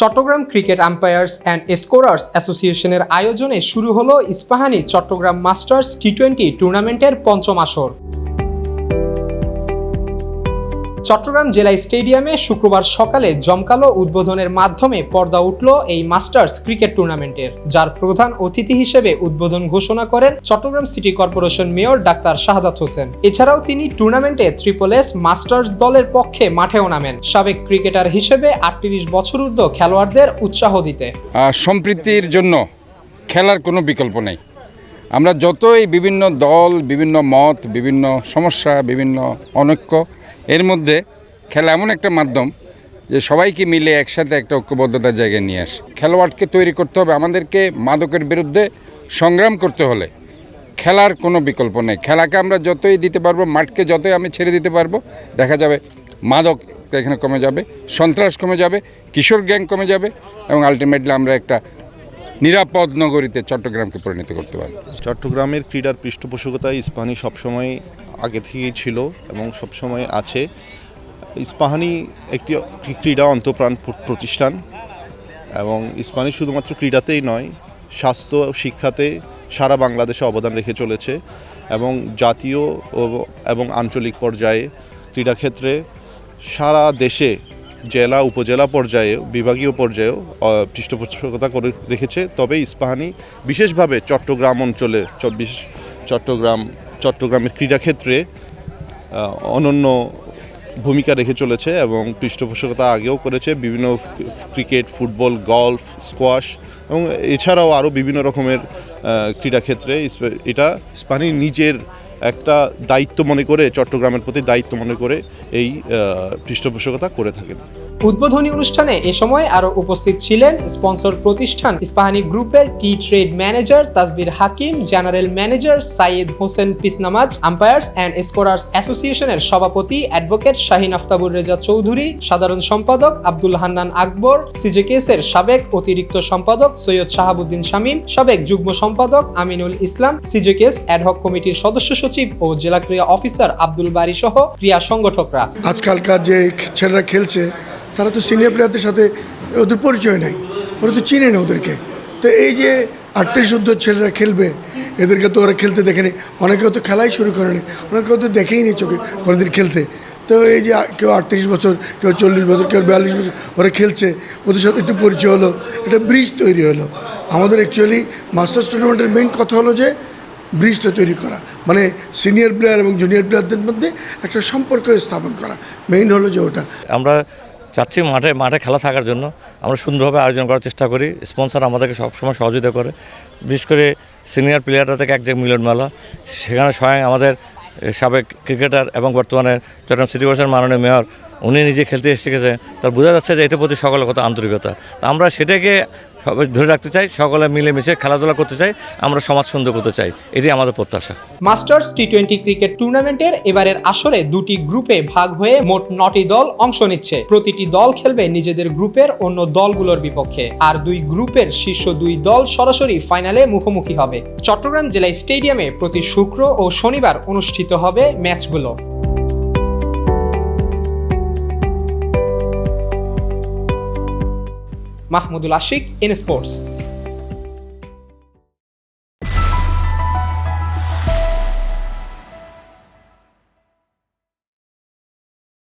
Chittagong cricket umpires and scorers অ্যাসোসিয়েশনের আয়োজনে শুরু হলো Ispahani Chittagong masters T twenty টুর্নামেন্টের পঞ্চম আসর। চট্টগ্রাম জেলা স্টেডিয়ামে শুক্রবার সকালে জমকালো উদ্বোধনের মাধ্যমে পর্দা উঠল এই মাস্টার্স ক্রিকেট টুর্নামেন্টের, যার প্রধান অতিথি হিসেবে উদ্বোধন ঘোষণা করেন Chittagong city corporation mayor doctor Shahadat Hossain. এছাড়াও তিনি টুর্নামেন্টে ট্রিপল এস মাস্টার্স দলের পক্ষে মাঠেও নামেন। সাবেক ক্রিকেটার হিসেবে আটত্রিশ বছর ঊর্ধ্ব খেলোয়াড়দের উৎসাহ দিতে। সম্প্রীতির জন্য খেলার কোনো বিকল্প নেই। আমরা যতই বিভিন্ন দল, বিভিন্ন মত, বিভিন্ন সমস্যা, বিভিন্ন অনৈক্য, এর মধ্যে খেলা এমন একটা মাধ্যম যে সবাইকে মিলে একসাথে একটা ঐক্যবদ্ধতার জায়গায় নিয়ে আসে। খেলোয়াড়কে তৈরি করতে হবে, আমাদেরকে মাদকের বিরুদ্ধে সংগ্রাম করতে হলে। খেলার কোনো বিকল্প নেই। খেলাকে আমরা যতই দিতে পারব, মাঠকে যতই আমি ছেড়ে দিতে পারব, দেখা যাবে মাদক এখানে কমে যাবে, সন্ত্রাস কমে যাবে, কিশোর গ্যাং কমে যাবে এবং আলটিমেটলি আমরা একটা নিরাপদ নগরীতে চট্টগ্রামকে পরিণত করতে পারে। চট্টগ্রামের ক্রীড়ার পৃষ্ঠপোষকতায় ইস্পাহানি সবসময় আগে থেকেই ছিল এবং সবসময় আছে। ইস্পাহানি একটি ক্রীড়া অন্তপ্রাণ প্রতিষ্ঠান এবং ইস্পাহানি শুধুমাত্র ক্রীড়াতেই নয়, স্বাস্থ্য শিক্ষাতে সারা বাংলাদেশে অবদান রেখে চলেছে এবং জাতীয় এবং আঞ্চলিক পর্যায়ে ক্রীড়াক্ষেত্রে সারা দেশে জেলা, উপজেলা পর্যায়ে বিভাগীয় পর্যায়েও পৃষ্ঠপোষকতা করে রেখেছে। তবে ইস্পাহানি বিশেষভাবে চট্টগ্রাম অঞ্চলে চ- বিশেষ চট্টগ্রাম, চট্টগ্রামের ক্রীড়াক্ষেত্রে অনন্য ভূমিকা রেখে চলেছে এবং পৃষ্ঠপোষকতা আগেও করেছে। বিভিন্ন ক্রিকেট, ফুটবল, গলফ, স্কোয়াশ এবং এছাড়াও আরও বিভিন্ন রকমের ক্রীড়াক্ষেত্রে এটা স্পানি নিজের একটা দায়িত্ব মনে করে চট্টগ্রামের প্রতি দায়িত্ব মনে করে এই পৃষ্ঠপোষকতা করে থাকেন। উদ্বোধনী অনুষ্ঠানে এ সময় আরও উপস্থিত ছিলেন স্পন্সর প্রতিষ্ঠান ইস্পাহানি গ্রুপের tea trade manager Tasbir Hakim, general manager Sayed Hossain Pesnamaz, umpires and scorers অ্যাসোসিয়েশনের সভাপতি অ্যাডভোকেট শাহিন আফতাবুর রেজা চৌধুরী, সাধারণ সম্পাদক আব্দুল হান্নান আকবর, সিজেকেসের সাবেক অতিরিক্ত সম্পাদক সৈয়দ শাহাবুদ্দিন শামীম, সাবেক যুগ্ম সম্পাদক আমিনুল ইসলাম, সিজেকেস অ্যাডহক কমিটির সদস্য সচিব ও জেলা ক্রীড়া অফিসার আব্দুল বারী সহ ক্রীড়া সংগঠকরা। আজকালকার যে ছেলেরা খেলছে তারা তো সিনিয়র প্লেয়ারদের সাথে ওদের পরিচয় নেই। ওরা তো চিনে না ওদেরকে। তো এই যে আটত্রিশ শুদ্ধ ছেলেরা খেলবে, এদেরকে তো ওরা খেলতে দেখেনি। অনেকে তো খেলাই শুরু করেনি, অনেকে তো দেখেই নি চোখে কোনোদিন খেলতে। তো এই যে কেউ আটত্রিশ বছর, কেউ চল্লিশ বছর, কেউ বিয়াল্লিশ বছর ওরা খেলছে। ওদের সাথে একটু পরিচয় হলো, একটা ব্রিজ তৈরি হলো। আমাদের অ্যাকচুয়ালি মাস্টার্স টুর্নামেন্টের মেইন কথা হলো যে ব্রিজটা তৈরি করা। মানে সিনিয়র প্লেয়ার এবং জুনিয়র প্লেয়ারদের মধ্যে একটা সম্পর্ক স্থাপন করা। মেইন হলো যে ওটা। আমরা চাচ্ছি মাঠে মাঠে খেলা থাকার জন্য। আমরা সুন্দরভাবে আয়োজন করার চেষ্টা করি। স্পন্সার আমাদেরকে সবসময় সহযোগিতা করে। বিশেষ করে সিনিয়র প্লেয়াররা থেকে এক জায়গায় মিলন মেলা সেখানে স্বয়ং আমাদের সাবেক ক্রিকেটার এবং বর্তমানে চট্টগ্রাম সিটি কর্পোরেশন মাননীয় মেয়র, উনি নিজে খেলতে এসে গেছে তার বোঝা যাচ্ছে যে এটার প্রতি সকলের কত আন্তরিকতা। আমরা সেটাকে সবাই ধরে রাখতে চাই, সকলে মিলেমিশে খেলাধুলা করতে চাই, আমরা সমাজ সুন্দর করতে চাই, এটাই আমাদের প্রত্যাশা। মাস্টার্স টি টোয়েন্টি ক্রিকেট টুর্নামেন্টের এবারের আসরে দুটি গ্রুপে ভাগ হয়ে মোট নটি দল অংশ নিচ্ছে। প্রতিটি দল খেলবে নিজেদের গ্রুপের অন্য দলগুলোর বিপক্ষে। আর দুই গ্রুপের শীর্ষ দুই দল সরাসরি ফাইনালে মুখোমুখি হবে। চট্টগ্রাম জেলা স্টেডিয়ামে প্রতি শুক্র ও শনিবার অনুষ্ঠিত হবে ম্যাচগুলো। Mahmudul Ashiq in sports